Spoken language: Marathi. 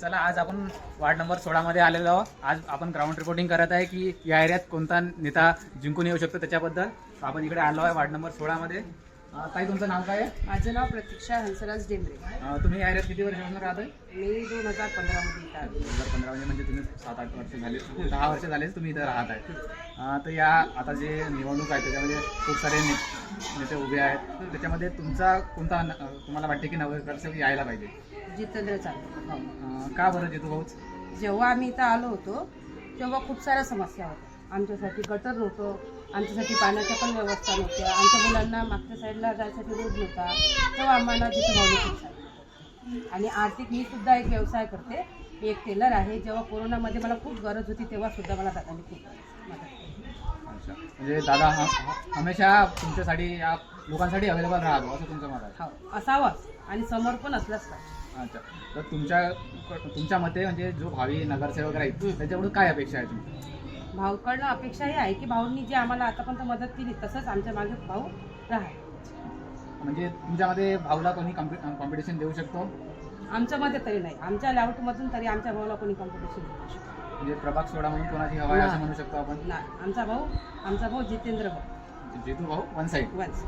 चला आज आपण वार्ड नंबर सोळामध्ये आलेलो आहोत. आज आपण ग्राउंड रिपोर्टिंग करत आहे की या एरियात कोणता नेता जिंकून येऊ शकतो त्याच्याबद्दल. आपण इकडे आलो आहे वार्ड नंबर सोळामध्ये ताई तुमचं नाव काय आहे? माझं नाव प्रतीक्षा हंसराज डेंबरे. तुम्ही या एरियात किती वर्षापासून राहत आहे? मी दोन हजार पंधरामध्ये इथं आले. दोन हजार पंधरा म्हणजे म्हणजे तुम्ही सात आठ वर्ष झाले. दहा वर्ष झालेच तुम्ही इथं राहत आहे. तर या आता जे निवडणूक आहे त्याच्यामध्ये खूप सारे ने नेते उभे आहेत. त्याच्यामध्ये तुमचा कोणता न- अं, तुम्हाला वाटते की नगरसेवक यायला पाहिजे? जितेंद्र चांगले अं, का बरं जितू भाऊच? जेव्हा आम्ही इथं आलो होतो तेव्हा खूप साऱ्या समस्या होत्या. आमच्यासाठी गटर नव्हतं. आमच्यासाठी पाण्याच्या पण व्यवस्था नव्हत्या. आमच्या मुलांना मागच्या साईडला जायसाठी रोड नव्हता. तेव्हा आम्हाला खूप सारं आणि आर्थिक मी सुद्धा एक व्यवसाय करते. मी एक टेलर आहे. जेव्हा कोरोनामध्ये मला खूप गरज होती तेव्हा सुद्धा मला दादांनी खूप मदत म्हणजे दादा हमेशा तुमच्यासाठी या लोकांसाठी अवेलेबल राहतो असं तुमचं मत आहे. हो असावंच. आणि समोर पण असलाच पाहिजे. अच्छा. तर तुमच्या तुमच्या मते म्हणजे जो भावी नगरसेवक राहील त्याच्याकडून काय अपेक्षा आहे तुमची? भाऊकडनं अपेक्षा ही आहे की भाऊंनी जी आम्हाला आतापर्यंत मदत केली तसंच आमच्या मागे भाऊ राहा म्हणजे तुमच्यामध्ये भाऊला कोणी कॉम्पिटिशन देऊ शकतो? आमच्यामध्ये तरी नाही. आमच्या लाऊटमधून तरी आमच्या भाऊला कोणी कॉम्पिटिशन देऊ शकतो. म्हणजे प्रभाग सोडा म्हणून कोणाची हवा आहे असं. म्हणू शकतो आपण? नाही. आमचा भाऊ आमचा भाऊ जितेंद्र भाऊ. जितू भाऊ वन साईड वन्स